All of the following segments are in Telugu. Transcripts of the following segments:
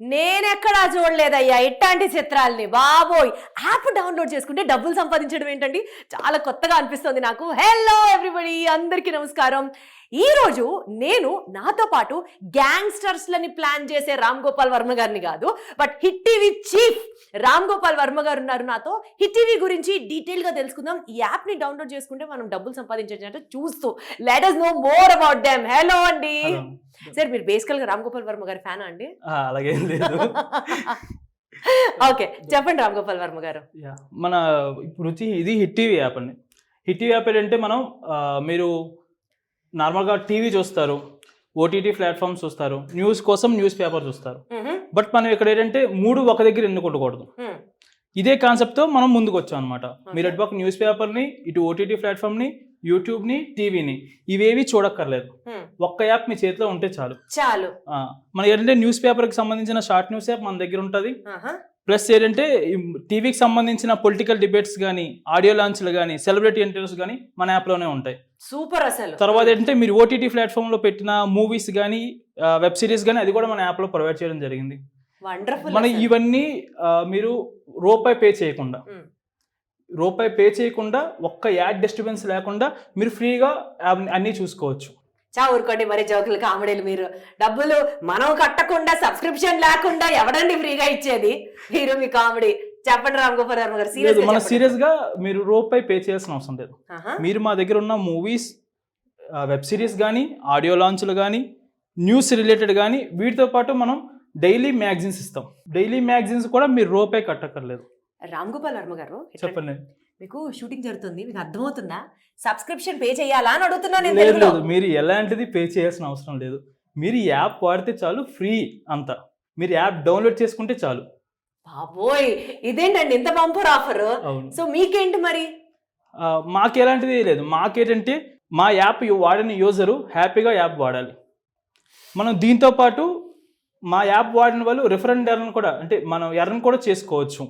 నేనెక్కడా చూడలేదయ్యా ఇట్లాంటి చిత్రాల్ని. బాబోయ్! యాప్ డౌన్లోడ్ చేసుకుంటే డబ్బులు సంపాదించడం ఏంటండి? చాలా కొత్తగా అనిపిస్తుంది నాకు. హలో ఎవ్రీబడి అందరికీ నమస్కారం. ఈ రోజు నేను నాతో పాటు గ్యాంగ్స్టర్స్లని ప్లాన్ చేసే రామ్ గోపాల్ వర్మ గారిని కాదు but hit TV chief Ram Gopal Varma garu ఉన్నారు నాతో. హిట్ టీవీ గురించి డీటెయిల్గా తెలుసుకుందాం. ఈ యాప్ని డౌన్లోడ్ చేసుకుంటే మనం డబ్బులు సంపాదించవచ్చు చూస్తూ. Let us know more about them hello అండి. సార్ మీరు బేసికల్గా రామ్ గోపాల్ వర్మ గారి ఫ్యానా అండి? అలాగేం లేదు. ఓకే చెప్పండి రామ్ గోపాల్ వర్మ గారు. మన ఇప్పుడు ఇది హిట్ టీవీ యాప్ అండి. హిట్ టీవీ యాప్ ఏంటంటే మనం మీరు నార్మల్గా టీవీ చూస్తారు ఓటీటీ ప్లాట్ఫామ్స్ చూస్తారు న్యూస్ కోసం న్యూస్ పేపర్ చూస్తారు. బట్ మనం ఇక్కడ ఏంటంటే మూడు ఒక దగ్గర ఎన్నుకోకూడదు. ఇదే కాన్సెప్ట్తో మనం ముందుకు వచ్చాం అనమాట మీరు అటుపక్క న్యూస్ పేపర్ని ఇటు ఓటీటీ ప్లాట్ఫామ్ని యూట్యూబ్ని టీవీని ఇవేవి చూడక్కర్లేదు. ఒక్క యాప్ మీ చేతిలో ఉంటే చాలు చాలు మన ఏంటంటే న్యూస్ పేపర్కి సంబంధించిన షార్ట్ న్యూస్ యాప్ మన దగ్గర ఉంటుంది. ప్లస్ ఏంటంటే టీవీకి సంబంధించిన పొలిటికల్ డిబేట్స్ కానీ ఆడియో లాంచ్లు కానీ సెలబ్రిటీ ఇంటర్వ్యూస్ కానీ మన యాప్లోనే ఉంటాయి. సూపర్ అసలు. తర్వాత ఏంటంటే మీరు ఓటీటీ ప్లాట్ఫామ్లో పెట్టిన మూవీస్ కానీ వెబ్ సిరీస్ కానీ అది కూడా మన యాప్లో ప్రొవైడ్ చేయడం జరిగింది. మన ఇవన్నీ మీరు రూపాయి పే చేయకుండా. రూపాయి పే చేయకుండా ఒక్క యాడ్ డిస్టర్బెన్స్ లేకుండా మీరు ఫ్రీగా అన్నీ చూసుకోవచ్చు. చా ఊరుకోండి మరి జోకులు కామెడీలు మీరు. డబ్బులు మనం కట్టకుండా సబ్స్క్రిప్షన్ లేకుండా ఎవడండి ఫ్రీగా ఇచ్చేది? మీరు మీ కామెడీ. చెప్పండి రామ్ గోపాల్ వర్మ గారు లేదు మన సీరియస్ సీరియస్గా మీరు రూపాయి పే చేయాల్సిన అవసరం లేదు. మీరు మా దగ్గర ఉన్న మూవీస్ వెబ్ సిరీస్ కానీ ఆడియో లాంచ్లు కానీ న్యూస్ రిలేటెడ్ కానీ వీటితో పాటు మనం డైలీ మ్యాగజైన్స్ ఇస్తాం. డైలీ మ్యాగజైన్స్ కూడా మీరు రూపాయి కట్టక్కర్లేదు. రామ్ గోపాల్ వర్మ గారు చెప్పండి. మీకు షూటింగ్ జరుగుతుంది మీకు అర్థమవుతుందా? సబ్స్క్రిప్షన్ పే చేయాలా అని అడుగుతున్నా నేను లేదు. లేదు మీరు ఎలాంటిది పే చేయాల్సిన అవసరం లేదు. మీరు యాప్ వాడితే చాలు ఫ్రీ అంతా. మీరు యాప్ డౌన్లోడ్ చేసుకుంటే చాలు. బాబోయ్ ఇదేంటండి ఇంత బంపర్ ఆఫర్ సో మీకేంటి మరి? మాకు ఎలాంటిది లేదు. మాకేంటంటే మా యాప్ వాడిన యూజరు హ్యాపీగా యాప్ వాడాలి. మనం దీంతో పాటు మా యాప్ వాడిన వాళ్ళు రిఫరెండ్ ఎర్న్ కూడా అంటే మనం ఎర్న్ కూడా చేసుకోవచ్చు.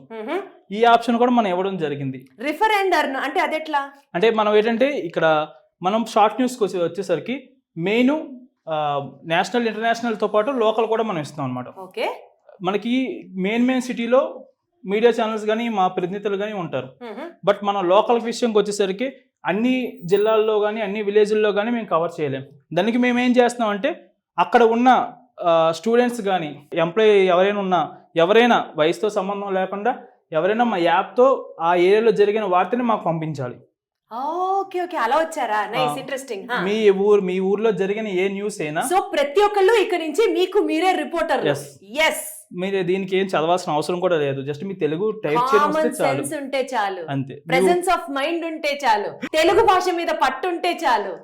ఈ ఆప్షన్ కూడా మనం ఇవ్వడం జరిగింది. రిఫరెండర్ అంటే అదెట్లా? అంటే మనం ఏంటంటే ఇక్కడ మనం షార్ట్ న్యూస్కి వచ్చే వచ్చేసరికి మెయిన్ నేషనల్ ఇంటర్నేషనల్తో పాటు లోకల్ కూడా మనం ఇస్తాం అనమాట ఓకే. మనకి మెయిన్ మెయిన్ సిటీలో మీడియా ఛానల్స్ కానీ మా ప్రతినిధులు కానీ ఉంటారు. బట్ మన లోకల్ విషయంకి వచ్చేసరికి అన్ని జిల్లాల్లో కానీ అన్ని విలేజ్ల్లో కానీ మేము కవర్ చేయలేం. దానికి మేము ఏం చేస్తున్నాం అంటే అక్కడ ఉన్న స్టూడెంట్స్ కానీ ఎంప్లాయీ ఎవరైనా ఉన్నా ఎవరైనా వయసుతో సంబంధం లేకుండా ఎవరైనా మా యాప్తో ఆ ఏరియాలో జరిగిన వార్తని మాకు పంపించాలి. Okay okay. అలా వచ్చారా? నైస్. ఇంట్రెస్టింగ్ మీ ఊరు మీ ఊర్లో జరిగిన ఏ న్యూస్ అయినా సో ప్రతి ఒక్కళ్ళు ఇక్కడ నుంచి మీకు మీరే రిపోర్టర్. Yes. ఎస్ మీరు దీనికి ఏం చదవాల్సిన అవసరం కూడా లేదు. జస్ట్ మీ తెలుగు టైప్ చేయడం ఉంటే చాలు. అంతే. ప్రెసెన్స్ ఆఫ్ మైండ్ ఉంటే చాలు. తెలుగు భాష మీద పట్టు ఉంటే చాలు.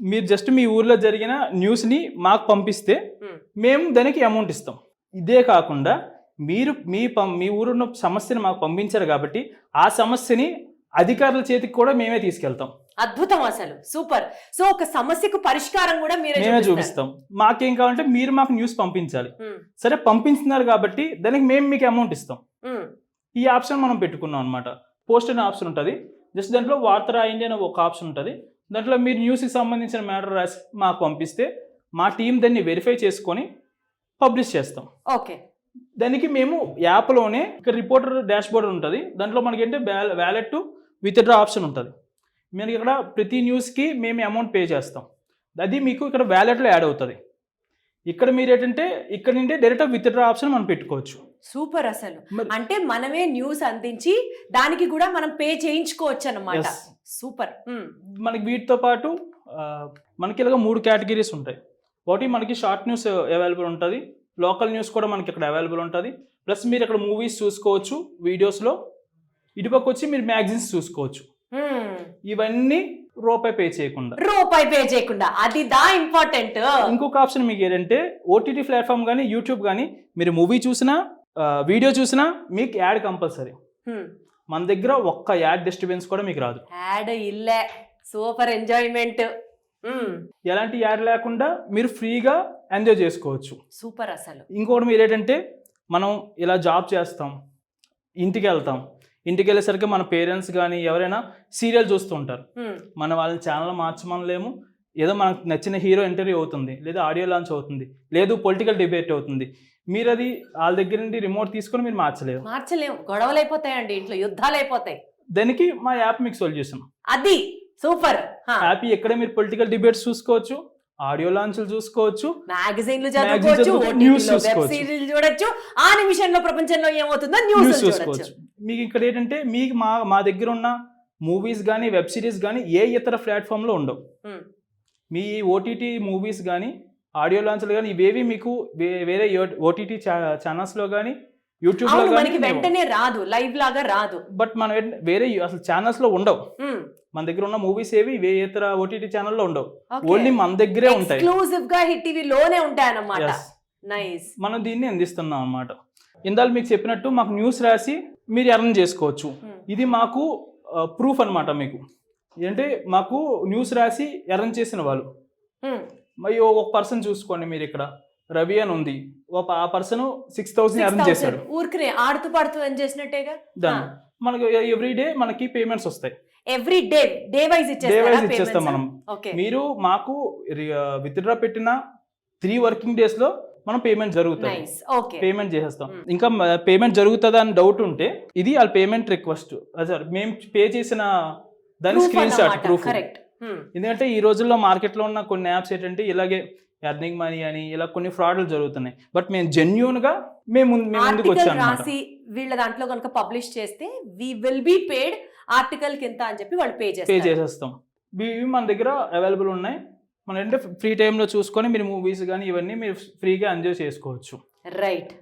మీరు జస్ట్ మీ ఊర్లో జరిగిన న్యూస్ని మాకు పంపిస్తే Hmm. మేము దానికి అమౌంట్ ఇస్తాం. ఇదే కాకుండా మీరు మీ పం- మీ ఊరున్న సమస్యని మాకు పంపించారు కాబట్టి ఆ సమస్యని అధికారుల చేతికి కూడా మేమే తీసుకెళ్తాం. అద్భుతం అసలు. సూపర్. సో ఒక సమస్యకు పరిష్కారం కూడా మీరే మేమే. చూపిస్తాం. మాకేం కావాలంటే మీరు మాకు న్యూస్ పంపించాలి. సరే పంపించినారు కాబట్టి దానికి మేము మీకు అమౌంట్ ఇస్తాం. ఈ ఆప్షన్ మనం పెట్టుకున్నాం అనమాట పోస్ట్ అనే ఆప్షన్ ఉంటుంది. జస్ట్ దాంట్లో వార్త రాయండి అనే ఒక ఆప్షన్ ఉంటుంది. దాంట్లో మీరు న్యూస్కి సంబంధించిన మ్యాటర్ రాసి మాకు పంపిస్తే మా టీం దాన్ని వెరిఫై చేసుకొని పబ్లిష్ చేస్తాం. ఓకే. దానికి మేము యాప్లోనే ఇక్కడ రిపోర్టర్ డాష్ బోర్డ్ ఉంటుంది. దాంట్లో మనకి ఏంటంటే వ్యాలెట్ విత్డ్రా ఆప్షన్ ఉంటుంది. మనకి ఇక్కడ ప్రతి న్యూస్కి మేము అమౌంట్ పే చేస్తాం. అది మీకు ఇక్కడ వ్యాలెట్లో యాడ్ అవుతుంది. ఇక్కడ మీరు ఏంటంటే ఇక్కడ నుండి డైరెక్ట్ విత్డ్రా ఆప్షన్ మనం పెట్టుకోవచ్చు. సూపర్ అసలు. అంటే మనమే న్యూస్ అందించి దానికి కూడా మనం పే చేయించుకోవచ్చు అన్నమాట Yes. సూపర్. మనకి వీటితో పాటు మనకి ఇలాగ మూడు కేటగిరీస్ ఉంటాయి. ఒకటి మనకి షార్ట్ న్యూస్ అవైలబుల్ ఉంటుంది. లోకల్ న్యూస్ కూడా మనకి ఇక్కడ అవైలబుల్ ఉంటుంది. ప్లస్ మీరు ఇక్కడ మూవీస్ చూసుకోవచ్చు వీడియోస్లో ఇటుపక్క వచ్చి మీరు మ్యాగజైన్స్ చూసుకోవచ్చు. ఇవన్నీ రూపాయి పే చేయకుండా. రూపాయి పే చేయకుండా. అది దా ఇంపార్టెంట్. ఇంకొక ఆప్షన్ మీకు ఏంటంటే ఓటీటీ ప్లాట్ఫామ్ కానీ యూట్యూబ్ కానీ మీరు మూవీ చూసినా వీడియో చూసినా మీకు యాడ్ కంపల్సరీ. మన దగ్గర ఒక్క యాడ్ డిస్టర్బెన్స్ కూడా మీకు రాదు. యాడ్ ఇల్లే. Super enjoyment. ఎలాంటి యాడ్ లేకుండా మీరు ఫ్రీగా ఎంజాయ్ చేసుకోవచ్చు. సూపర్ అసలు. ఇంకోటి మీరు ఏంటంటే మనం ఇలా జాబ్ చేస్తాం ఇంటికి వెళ్తాం ఇంటికి వెళ్ళేసరికి మన పేరెంట్స్ కానీ ఎవరైనా సీరియల్ చూస్తూ ఉంటారు. ఉమ్, మన వాళ్ళని ఛానల్ మార్చమనలేము. ఏదో మనకు నచ్చిన హీరో ఇంటర్వ్యూ అవుతుంది లేదా ఆడియో లాంచ్ అవుతుంది లేదు పొలిటికల్ డిబేట్ అవుతుంది. మీరు అది వాళ్ళ దగ్గర నుండి రిమోట్ తీసుకొని మీరు మార్చలేరు. మార్చలేం. గొడవలు అయిపోతాయండి ఇంట్లో యుద్ధాలు అయిపోతాయి దానికి మా యాప్ మీకు సొల్యూషన్. అది. సూపర్. యాప్ ఎక్కడ మీరు పొలిటికల్ డిబేట్స్ చూసుకోవచ్చు ఆడియో లాంచ్లు చూసుకోవచ్చు మ్యాగజైన్లు చదువుకోవచ్చు చూసుకోవచ్చు. సిరీస్ చూడొచ్చు. ఆ నిమిషంలో ప్రపంచంలో ఏమవుతుందో న్యూస్ న్యూస్ చూసుకోవచ్చు. మీకు ఇక్కడ ఏంటంటే మీకు మా మా దగ్గర ఉన్న మూవీస్ కానీ వెబ్ సిరీస్ కానీ ఏ ఇతర ప్లాట్ఫామ్లో ఉండవు. Hmm. మీ ఓటీటీ మూవీస్ కానీ ఆడియో లాంచ్లు కానీ ఇవేవి మీకు వేరే ఓటీటీ ఛానల్స్లో కానీ యూట్యూబ్లో అవును మనకి వెంటనే రాదు లైవ్ లాగా రాదు. బట్ మనం వేరే అసలు ఛానల్స్లో ఉండవు. Hmm. మన దగ్గర ఉన్న మూవీస్ ఏవి ఇతర ఓటీటీ ఛానల్లో ఉండవు. ఓన్లీ మన దగ్గరే ఉంటాయి. ఎక్స్క్లూజివ్గా హిట్ టీవీ లోనే ఉంటాయన్నమాట. Yes. నైస్ మనం దీన్ని అందిస్తున్నాం అన్నమాట. ఇందాక మీకు చెప్పినట్టు మాకు న్యూస్ రాసి మీరు ఎర్న్ చేసుకోవచ్చు. ఇది మాకు ప్రూఫ్ అన్నమాట మీకు. ఏంటంటే మాకు న్యూస్ రాసి ఎర్న్ చేసిన వాళ్ళు. మరి ఒక పర్సన్ చూసుకోండి మీరు ఇక్కడ. రవి అని ఉంది. ఒక ఆ పర్సన్ సిక్స్ థౌసండ్ ఎర్న్ చేశాడు. ఊరికనే ఆడుతూ పాడుతూ ఏం చేసినట్టేగా? దాన్ని మనకు ఎవ్రీ డే మనకి పేమెంట్స్ వస్తాయి. Every day day wise day wise ఇచ్చేస్తాం మనం. మీరు మాకు విత్డ్రా పెట్టిన త్రీ వర్కింగ్ డేస్లో మనం పేమెంట్ జరుగుతుంది పేమెంట్ చేసేస్తాం. Hmm. ఇంకా పేమెంట్ జరుగుతుందా అని డౌట్ ఉంటే ఇది వాళ్ళ పేమెంట్ రిక్వెస్ట్ సార్ మేము పే చేసిన దాని స్క్రీన్ షాట్ ప్రూఫ్ ఎందుకంటే ఈ రోజుల్లో మార్కెట్లో ఉన్న కొన్ని యాప్స్ ఏంటంటే ఇలాగే ఎర్నింగ్ మనీ అని ఇలా కొన్ని ఫ్రాడ్లు జరుగుతున్నాయి. బట్ మేము జెన్యున్గా మేము ముందు- మేము ముందుకు రాసి వీళ్ళ దాంట్లో కనుక పబ్లిష్ చేస్తే we will be paid article కింద అని చెప్పి వాళ్ళు పే పే చేసేస్తాం. ఇవి మన దగ్గర అవైలబుల్ ఉన్నాయి. మన అంటే ఫ్రీ టైంలో చూసుకొని మీరు మూవీస్ కానీ ఇవన్నీ మీరు ఫ్రీగా ఎంజాయ్ చేసుకోవచ్చు. రైట్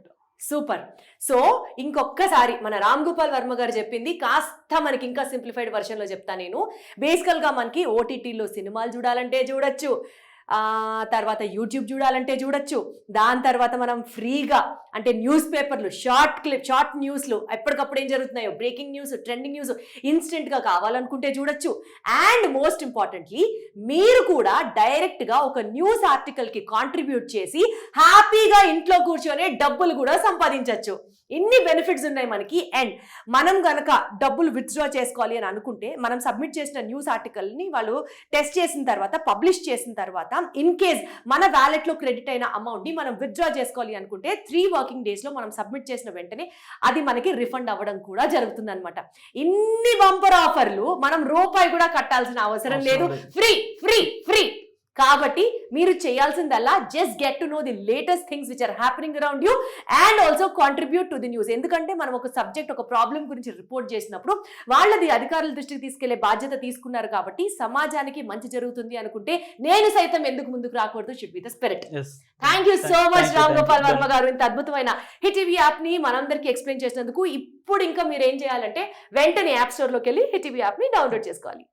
సూపర్ సో ఇంకొక్కసారి మన రామ్ గోపాల్ వర్మ గారు చెప్పింది కాస్త మనకి ఇంకా సింప్లిఫైడ్ వర్షన్లో చెప్తా నేను. బేసికల్గా మనకి ఓటీటీలో సినిమాలు చూడాలంటే చూడొచ్చు. తర్వాత యూట్యూబ్ చూడాలంటే చూడొచ్చు. దాని తర్వాత మనం ఫ్రీగా అంటే న్యూస్ పేపర్లు షార్ట్ క్లిప్ షార్ట్ న్యూస్లు ఎప్పటికప్పుడు ఏం జరుగుతున్నాయో బ్రేకింగ్ న్యూస్ ట్రెండింగ్ న్యూస్ ఇన్స్టెంట్గా కావాలనుకుంటే చూడొచ్చు. అండ్ మోస్ట్ ఇంపార్టెంట్లీ మీరు కూడా డైరెక్ట్గా ఒక న్యూస్ ఆర్టికల్కి కాంట్రిబ్యూట్ చేసి హ్యాపీగా ఇంట్లో కూర్చొని డబ్బులు కూడా సంపాదించవచ్చు ఇన్ని బెనిఫిట్స్ ఉన్నాయి మనకి. అండ్ మనం గనక డబ్బులు విత్డ్రా చేసుకోవాలి అని అనుకుంటే మనం సబ్మిట్ చేసిన న్యూస్ ఆర్టికల్ని వాళ్ళు టెస్ట్ చేసిన తర్వాత పబ్లిష్ చేసిన తర్వాత ఇన్ కేస్ మన వ్యాలెట్లో క్రెడిట్ అయిన అమౌంట్ని మనం విత్డ్రా చేసుకోవాలి అనుకుంటే త్రీ వర్కింగ్ డేస్లో మనం సబ్మిట్ చేసిన వెంటనే అది మనకి రిఫండ్ అవ్వడం కూడా జరుగుతుంది అనమాట ఇన్ని బంపర్ ఆఫర్లు మనం రూపాయి కూడా కట్టాల్సిన అవసరం లేదు. అవసరం లేదు. ఫ్రీ ఫ్రీ ఫ్రీ కాబట్టి మీరు చేయాల్సిందల్లా just get to know the latest things which are happening around you and also contribute to the news ఎందుకంటే మనం ఒక సబ్జెక్ట్ ఒక ప్రాబ్లం గురించి రిపోర్ట్ చేసినప్పుడు వాళ్ళది అధికారుల దృష్టికి తీసుకెళ్ళే బాధ్యత తీసుకున్నారు కాబట్టి సమాజానికి మంచి జరుగుతుంది అనుకుంటే నేను సైతం ఎందుకు ముందుకు రాకూడదు should be the spirit thank you so much Ram Gopal. Varma garu. ఇంత అద్భుతమైన హిట్ టీవీ యాప్ని మనందరికీ ఎక్స్ప్లెయిన్ చేసినందుకు ఇప్పుడు ఇంకా మీరు ఏం చేయాలంటే వెంటనే యాప్ స్టోర్లోకి వెళ్ళి హిట్ టీవీ యాప్ని డౌన్లోడ్ చేసుకోవాలి.